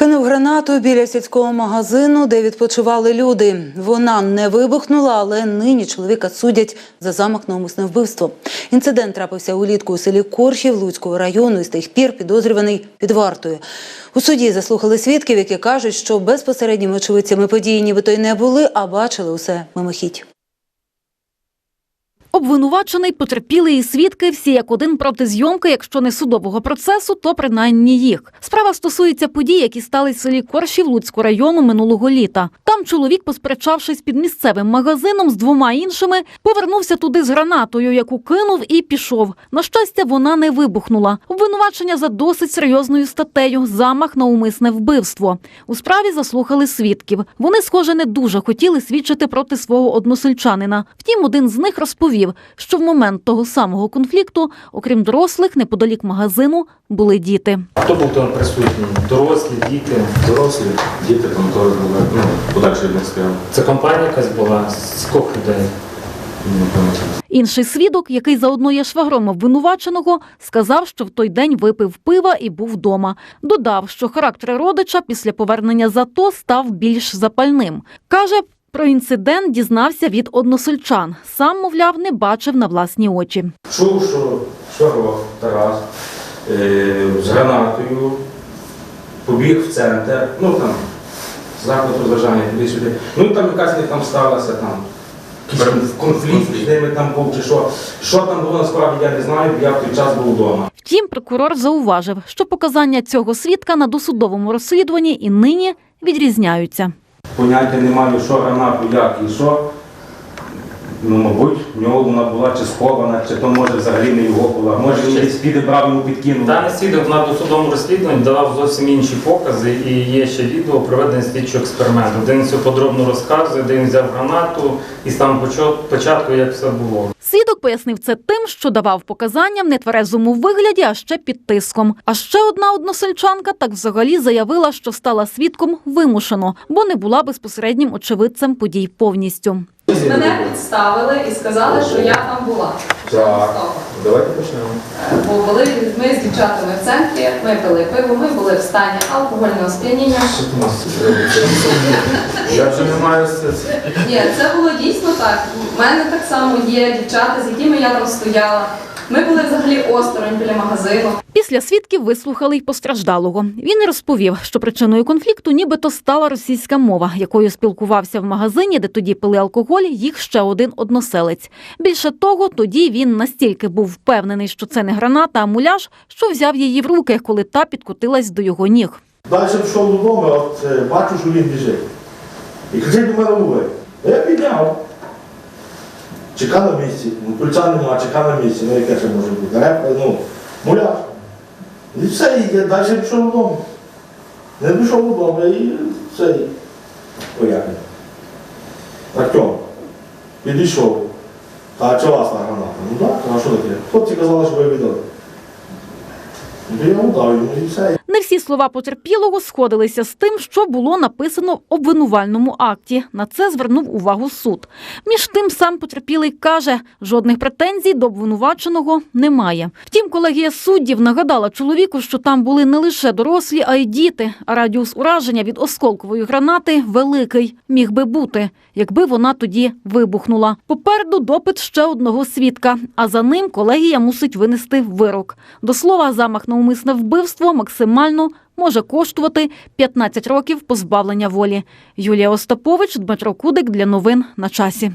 Кинув гранату біля сільського магазину, де відпочивали люди. Вона не вибухнула, але нині чоловіка судять за замах на умисне вбивство. Інцидент трапився улітку у селі Коршів Луцького району і з тих пір підозрюваний під вартою. У суді заслухали свідків, які кажуть, що безпосередніми очевидцями події нібито й не були, а бачили усе мимохідь. Обвинувачений, потерпілий і свідки всі як один проти зйомки, якщо не судового процесу, то принаймні їх. Справа стосується подій, які стали в селі Коршів Луцького району минулого літа. Там чоловік, посперечавшись під місцевим магазином з двома іншими, повернувся туди з гранатою, яку кинув і пішов. На щастя, вона не вибухнула. Обвинувачення за досить серйозною статтею замах на умисне вбивство. У справі заслухали свідків. Вони, схоже, не дуже хотіли свідчити проти свого односельчанина. Втім, один з них розповів, що в момент того самого конфлікту, окрім дорослих, неподалік магазину були діти. Хто був там присутній? Дорослі, діти. Дорослі, діти там теж були, ну, подальше не сказав. Це компанія якась була? Скільки людей? Інший свідок, який заодно є швагром обвинуваченого, сказав, що в той день випив пива і був вдома. Додав, що характер родича після повернення з АТО став більш запальним. Каже, про інцидент дізнався від односельчан. Сам, мовляв, не бачив на власні очі. Чув, що Шваров Тарас е, з гранатою побіг в центр, ну там, заклад розважання, туди-сюди. Ну там якась них там сталася там. Конфлікт з ними там був чи що. Що там було насправді, я не знаю, бо я в той час був вдома. Втім, прокурор зауважив, що показання цього свідка на досудовому розслідуванні і нині відрізняються. Поняття не маю, що гранату, як і що. Ну, мабуть, в нього вона була чи схована, чи то може взагалі не його була. Може він десь підібрав йому підкинув. Даний свідок на досудовому розслідуванні давав зовсім інші покази і є ще відео проведення слідчого експерименту, де він все подробно розказує, де він взяв гранату і з початку, як все було. Свідок пояснив це тим, що давав показання в нетверезому вигляді, а ще під тиском. А ще одна односельчанка так взагалі заявила, що стала свідком вимушено, бо не була безпосереднім очевидцем подій повністю. Мене підставили і сказали, що я там була. Так. Давайте почнемо. Е, Бо були ми з дівчатами в центрі, ми пили пиво, ми були в стані алкогольного сп'яніння. Що ти нас Я вже не маю сенсу. Ні, це було дійсно так. У мене так само є дівчата, з якими я там стояла. Ми були взагалі осторонь біля магазину. Після свідків вислухали й постраждалого. Він розповів, що причиною конфлікту нібито стала російська мова, якою спілкувався в магазині, де тоді пили алкоголь, їх ще один односелець. Більше того, тоді він настільки був впевнений, що це не граната, а муляж, що взяв її в руки, коли та підкотилась до його ніг. Далі пішов додому, от е, бачу, що він біжить. І кричить до мене. Я підняв. Чека на місці. Ну, пульця нема, чека на місці. Ну, яке ще може бути? Репка, ну, муляж. І все, і я далі пішов вдома. Не пішов додому і все. і Пояснив. Артем, підійшов. Та чи вас граната? Ну так, а що таке? Хлопці казали, що ви віддали. Ну, я удав йому і все. Не всі слова потерпілого сходилися з тим, що було написано в обвинувальному акті. На це звернув увагу суд. Між тим сам потерпілий каже, жодних претензій до обвинуваченого немає. Втім, колегія суддів нагадала чоловіку, що там були не лише дорослі, а й діти. А радіус ураження від осколкової гранати великий. Міг би бути, якби вона тоді вибухнула. Попереду допит ще одного свідка, а за ним колегія мусить винести вирок. До слова, замах на умисне вбивство максимально може коштувати 15 років позбавлення волі. Юлія Остапович, Дмитро Кудик для новин на часі.